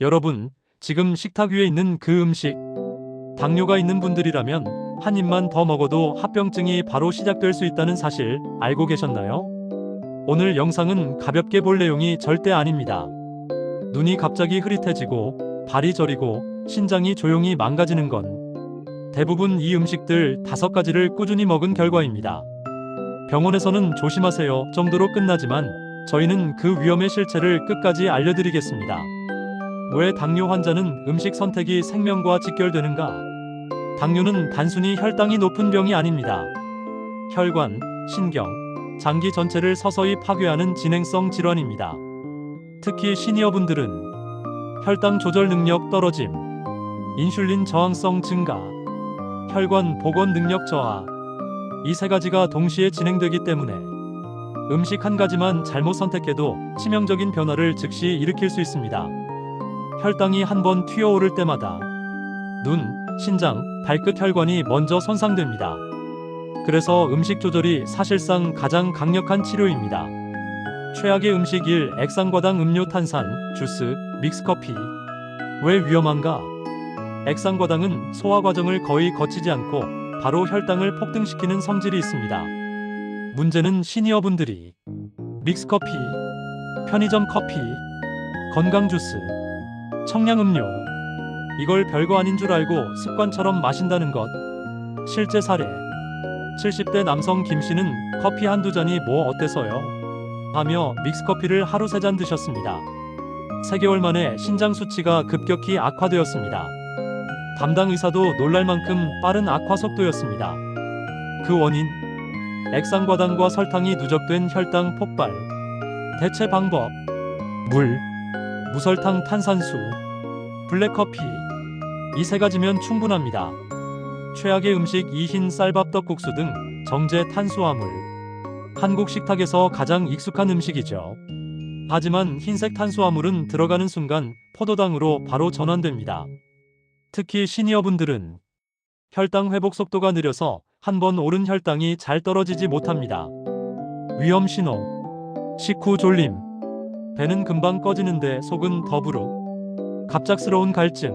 여러분, 지금 식탁 위에 있는 그 음식, 당뇨가 있는 분들이라면 한 입만 더 먹어도 합병증이 바로 시작될 수 있다는 사실 알고 계셨나요? 오늘 영상은 가볍게 볼 내용이 절대 아닙니다. 눈이 갑자기 흐릿해지고 발이 저리고 신장이 조용히 망가지는 건 대부분 이 음식들 다섯 가지를 꾸준히 먹은 결과입니다. 병원에서는 조심하세요 정도로 끝나지만 저희는 그 위험의 실체를 끝까지 알려드리겠습니다. 왜 당뇨 환자는 음식 선택이 생명과 직결되는가? 당뇨는 단순히 혈당이 높은 병이 아닙니다. 혈관, 신경, 장기 전체를 서서히 파괴하는 진행성 질환입니다. 특히 시니어분들은 혈당 조절 능력 떨어짐, 인슐린 저항성 증가, 혈관 복원 능력 저하, 이 세 가지가 동시에 진행되기 때문에 음식 한 가지만 잘못 선택해도 치명적인 변화를 즉시 일으킬 수 있습니다. 혈당이 한 번 튀어오를 때마다 눈, 신장, 발끝 혈관이 먼저 손상됩니다. 그래서 음식 조절이 사실상 가장 강력한 치료입니다. 최악의 음식 1. 액상과당 음료 탄산, 주스, 믹스커피. 왜 위험한가? 액상과당은 소화 과정을 거의 거치지 않고 바로 혈당을 폭등시키는 성질이 있습니다. 문제는 시니어분들이 믹스커피, 편의점 커피, 건강 주스, 청량 음료 이걸 별거 아닌 줄 알고 습관처럼 마신다는 것. 실제 사례. 70대 남성 김 씨는 커피 한두 잔이 뭐 어때서요? 하며 믹스커피를 하루 세 잔 드셨습니다. 3개월 만에 신장 수치가 급격히 악화되었습니다. 담당 의사도 놀랄 만큼 빠른 악화 속도였습니다. 그 원인 액상과당과 설탕이 누적된 혈당 폭발. 대체 방법 물, 무설탕 탄산수, 블랙커피 이 세 가지면 충분합니다. 최악의 음식 이흰 쌀밥 떡국수 등 정제 탄수화물. 한국 식탁에서 가장 익숙한 음식이죠. 하지만 흰색 탄수화물은 들어가는 순간 포도당으로 바로 전환됩니다. 특히 시니어분들은 혈당 회복 속도가 느려서 한 번 오른 혈당이 잘 떨어지지 못합니다. 위험 신호. 식후 졸림. 배는 금방 꺼지는데 속은 더부룩. 갑작스러운 갈증.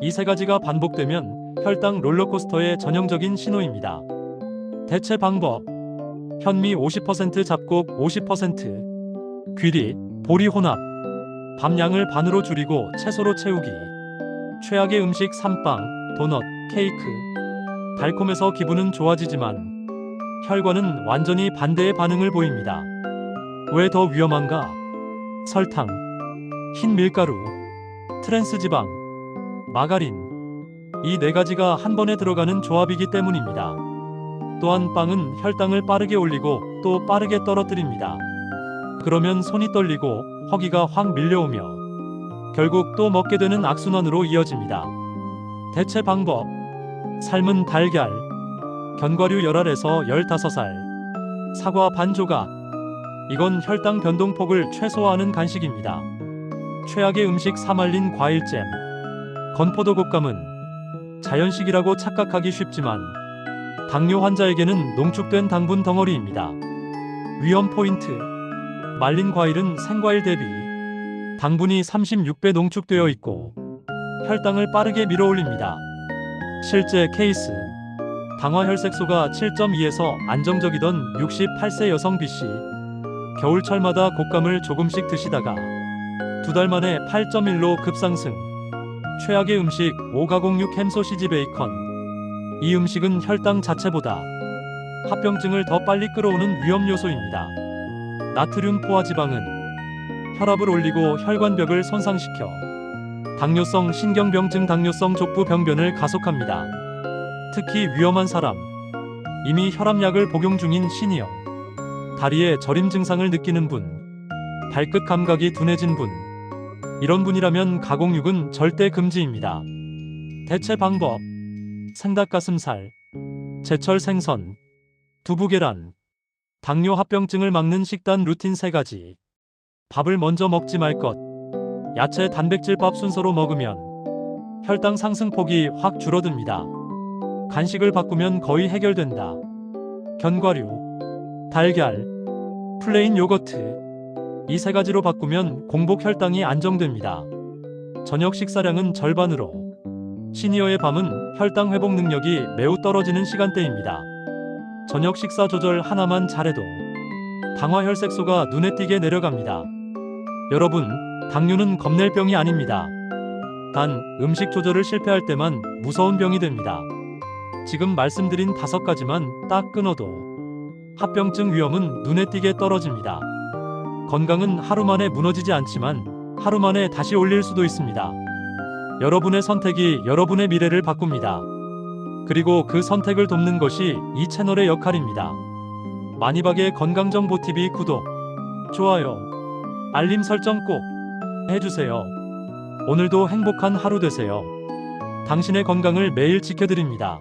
이 세 가지가 반복되면 혈당 롤러코스터의 전형적인 신호입니다. 대체 방법. 현미 50% 잡곡 50%. 귀리, 보리 혼합. 밤 양을 반으로 줄이고 채소로 채우기. 최악의 음식 삼빵, 도넛, 케이크. 달콤해서 기분은 좋아지지만 혈관은 완전히 반대의 반응을 보입니다. 왜 더 위험한가? 설탕, 흰 밀가루, 트랜스 지방, 마가린. 이 네 가지가 한 번에 들어가는 조합이기 때문입니다. 또한 빵은 혈당을 빠르게 올리고 또 빠르게 떨어뜨립니다. 그러면 손이 떨리고 허기가 확 밀려오며 결국 또 먹게 되는 악순환으로 이어집니다. 대체 방법 삶은 달걀 견과류 열알에서 15살 사과 반 조각 이건 혈당 변동폭을 최소화하는 간식입니다. 최악의 음식 사말린 과일잼 건포도 곶감은 자연식이라고 착각하기 쉽지만 당뇨 환자에게는 농축된 당분 덩어리입니다. 위험 포인트 말린 과일은 생과일 대비 당분이 36배 농축되어 있고 혈당을 빠르게 밀어올립니다. 실제 케이스 당화혈색소가 7.2에서 안정적이던 68세 여성 B씨 겨울철마다 곶감을 조금씩 드시다가 두 달 만에 8.1로 급상승 최악의 음식 5가공육 햄소시지 베이컨 이 음식은 혈당 자체보다 합병증을 더 빨리 끌어오는 위험 요소입니다. 나트륨 포화 지방은 혈압을 올리고 혈관벽을 손상시켜 당뇨성 신경병증 당뇨성 족부 병변을 가속합니다. 특히 위험한 사람, 이미 혈압약을 복용 중인 시니어, 다리에 저림 증상을 느끼는 분, 발끝 감각이 둔해진 분, 이런 분이라면 가공육은 절대 금지입니다. 대체 방법, 생닭가슴살, 제철 생선, 두부 계란, 당뇨 합병증을 막는 식단 루틴 3가지. 밥을 먼저 먹지 말 것. 야채 단백질 밥 순서로 먹으면 혈당 상승폭이 확 줄어듭니다. 간식을 바꾸면 거의 해결된다. 견과류, 달걀, 플레인 요거트. 이 세 가지로 바꾸면 공복 혈당이 안정됩니다. 저녁 식사량은 절반으로. 시니어의 밤은 혈당 회복 능력이 매우 떨어지는 시간대입니다. 저녁 식사 조절 하나만 잘해도 당화 혈색소가 눈에 띄게 내려갑니다. 여러분, 당뇨는 겁낼 병이 아닙니다. 단 음식 조절을 실패할 때만 무서운 병이 됩니다. 지금 말씀드린 다섯 가지만 딱 끊어도 합병증 위험은 눈에 띄게 떨어집니다. 건강은 하루 만에 무너지지 않지만 하루 만에 다시 올릴 수도 있습니다. 여러분의 선택이 여러분의 미래를 바꿉니다. 그리고 그 선택을 돕는 것이 이 채널의 역할입니다. 마니박의 건강정보TV 구독, 좋아요, 알림 설정 꼭 해주세요. 오늘도 행복한 하루 되세요. 당신의 건강을 매일 지켜드립니다.